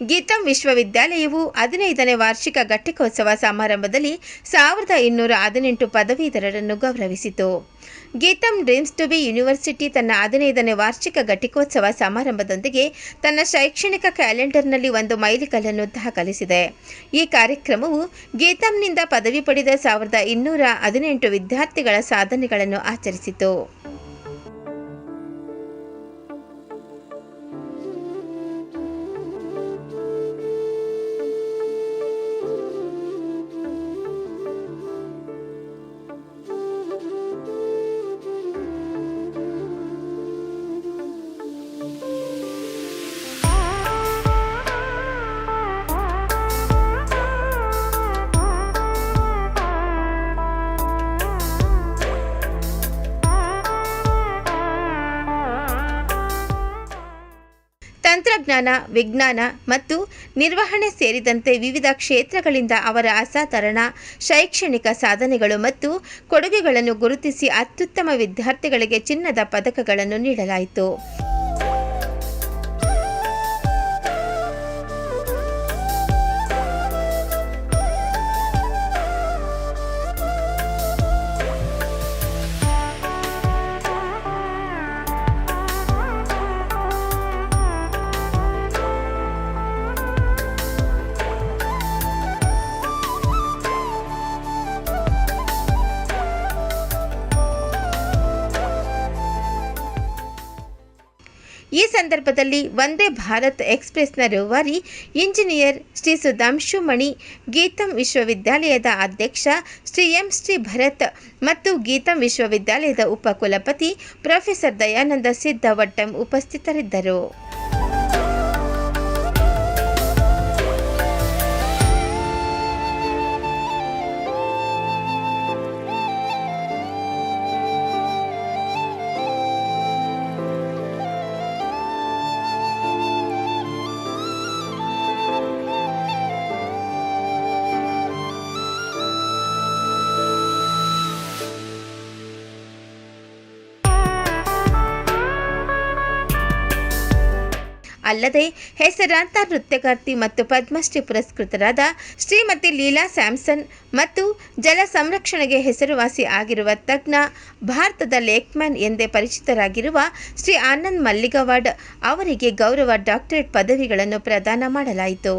ಗೀತಂ ವಿಶ್ವವಿದ್ಯಾಲಯವು ಹದಿನೈದನೇ ವಾರ್ಷಿಕ ಘಟಿಕೋತ್ಸವ ಸಮಾರಂಭದಲ್ಲಿ ಸಾವಿರದ ಇನ್ನೂರ ಹದಿನೆಂಟು ಪದವೀಧರರನ್ನು ಗೌರವಿಸಿತು. GITAM deemed to be university ತನ್ನ ಹದಿನೈದನೇ ವಾರ್ಷಿಕ ಘಟಿಕೋತ್ಸವ ಸಮಾರಂಭದೊಂದಿಗೆ ತನ್ನ ಶೈಕ್ಷಣಿಕ ಕ್ಯಾಲೆಂಡರ್ನಲ್ಲಿ ಒಂದು ಮೈಲಿಗಲ್ಲನ್ನು ದಾಖಲಿಸಿದೆ. ಈ ಕಾರ್ಯಕ್ರಮವು ಗೀತಂನಿಂದ ಪದವಿ ಪಡೆದ ಸಾವಿರದ ಇನ್ನೂರ ಹದಿನೆಂಟು ವಿದ್ಯಾರ್ಥಿಗಳ ಸಾಧನೆಗಳನ್ನು ಆಚರಿಸಿತು. ತಂತ್ರಜ್ಞಾನ, ವಿಜ್ಞಾನ ಮತ್ತು ನಿರ್ವಹಣೆ ಸೇರಿದಂತೆ ವಿವಿಧ ಕ್ಷೇತ್ರಗಳಿಂದ ಅವರ ಅಸಾಧಾರಣ ಶೈಕ್ಷಣಿಕ ಸಾಧನೆಗಳು ಮತ್ತು ಕೊಡುಗೆಗಳನ್ನು ಗುರುತಿಸಿ ಅತ್ಯುತ್ತಮ ವಿದ್ಯಾರ್ಥಿಗಳಿಗೆ ಚಿನ್ನದ ಪದಕಗಳನ್ನು ನೀಡಲಾಯಿತು. ಈ ಸಂದರ್ಭದಲ್ಲಿ ವಂದೇ ಭಾರತ್ ಎಕ್ಸ್ಪ್ರೆಸ್ನ ರೂವಾರಿ ಇಂಜಿನಿಯರ್ ಶ್ರೀ ಸುಧಾಂಶು ಮಣಿ, ಗೀತಂ ವಿಶ್ವವಿದ್ಯಾಲಯದ ಅಧ್ಯಕ್ಷ ಶ್ರೀ ಎಂ ಶ್ರೀ ಭರತ್ ಮತ್ತು ಗೀತಂ ವಿಶ್ವವಿದ್ಯಾಲಯದ ಉಪಕುಲಪತಿ ಪ್ರೊಫೆಸರ್ ದಯಾನಂದ ಸಿದ್ದವಟ್ಟಂ ಉಪಸ್ಥಿತರಿದ್ದರು. ಅಲ್ಲದೆ ಹೆಸರಾಂತ ನೃತ್ಯಕರ್ತಿ ಮತ್ತು ಪದ್ಮಶ್ರೀ ಪುರಸ್ಕೃತರಾದ ಶ್ರೀಮತಿ ಲೀಲಾ ಸ್ಯಾಮ್ಸನ್ ಮತ್ತು ಜಲ ಸಂರಕ್ಷಣೆಗೆ ಹೆಸರುವಾಸಿ ಆಗಿರುವ ತಜ್ಞ ಭಾರತದ ಲೇಕ್ಮ್ಯಾನ್ ಎಂದೇ ಪರಿಚಿತರಾಗಿರುವ ಶ್ರೀ ಆನಂದ್ ಮಲ್ಲಿಗವಾಡ್ ಅವರಿಗೆ ಗೌರವ ಡಾಕ್ಟರೇಟ್ ಪದವಿಗಳನ್ನು ಪ್ರದಾನ ಮಾಡಲಾಯಿತು.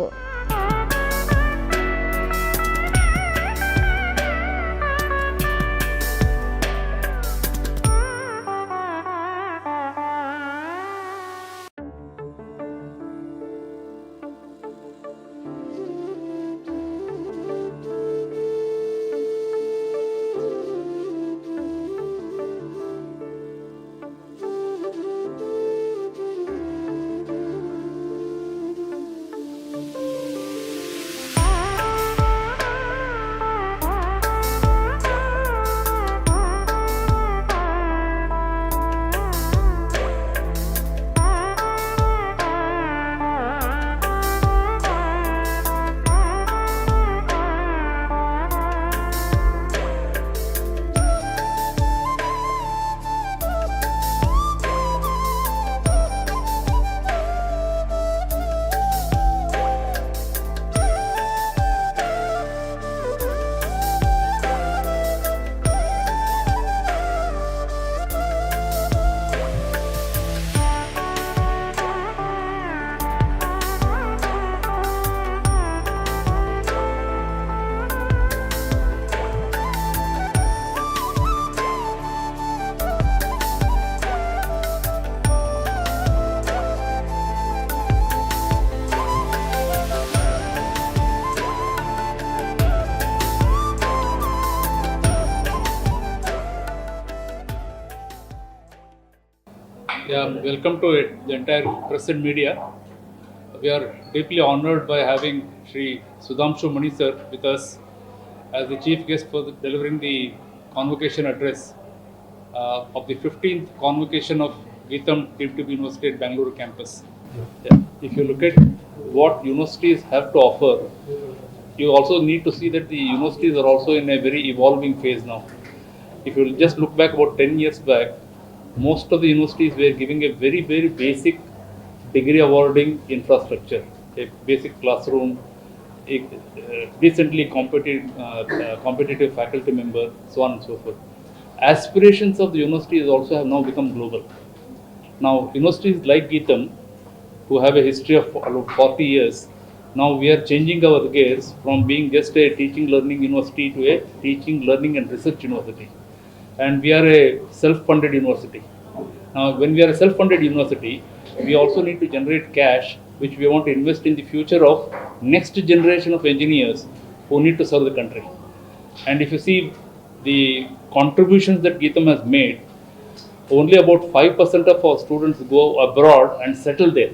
Yeah, welcome to it, the entire press and media. We are deeply honored by having Sri Sudhamshu Mani sir with us as the chief guest for the, delivering the convocation address uh, of the 15th convocation of to be University at Bangalore campus. Yeah. If you look at what universities have to offer, you also need to see that the universities are also in a very evolving phase now. If you just look back about 10 years back, most of the universities were giving a very, very basic degree awarding infrastructure. a basic classroom, a uh, decently competitive, uh, uh, competitive faculty member, so on and so forth. Aspirations of the universities also have now become global. Now, universities like Geetam, who have a history of about 40 years, now we are changing our gears from being just a teaching learning university to a teaching learning and research university. And we are a self-funded university. Now, when we are a self-funded university, we also need to generate cash, which we want to invest in the future of next generation of engineers who need to serve the country. And if you see the contributions that Geetam has made, only about 5% of our students go abroad and settle there,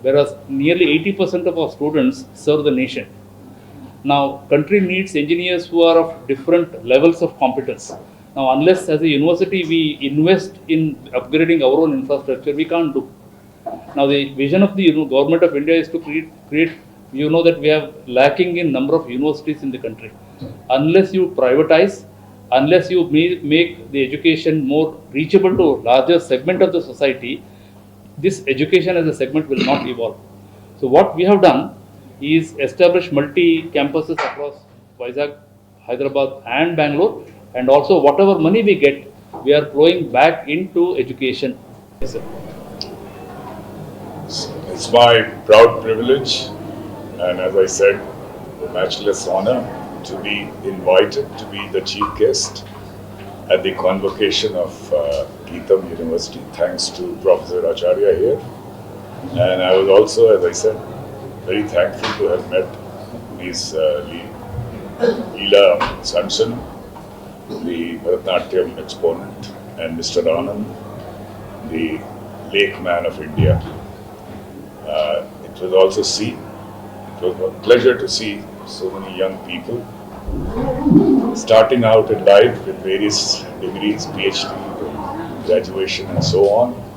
whereas nearly 80% of our students serve the nation. Now, country needs engineers who are of different levels of competence. Now, unless as a university we invest in upgrading our own infrastructure, we can't do. Now, the vision of the you know, government of India is to create, create, you know that we have lacking in number of universities in the country. Unless you privatize, unless you ma- make the education more reachable to larger segment of the society, this education as a segment will not evolve. So what we have done is establish multi campuses across Vizag, Hyderabad and Bangalore and also whatever money we get, we are flowing back into education. Yes. It's my proud privilege and as I said, the matchless honor to be invited to be the chief guest at the convocation of uh, University. Thanks to Professor Acharya here. And I was also, as I said, very thankful to have met Ms. Uh, Le- Leela the Bharatanatyam exponent, and Mr. Anand, the lake man of India. Uh, it was also see, it was a pleasure to see so many young people starting out in life with various degrees, PhD, graduation, and so on,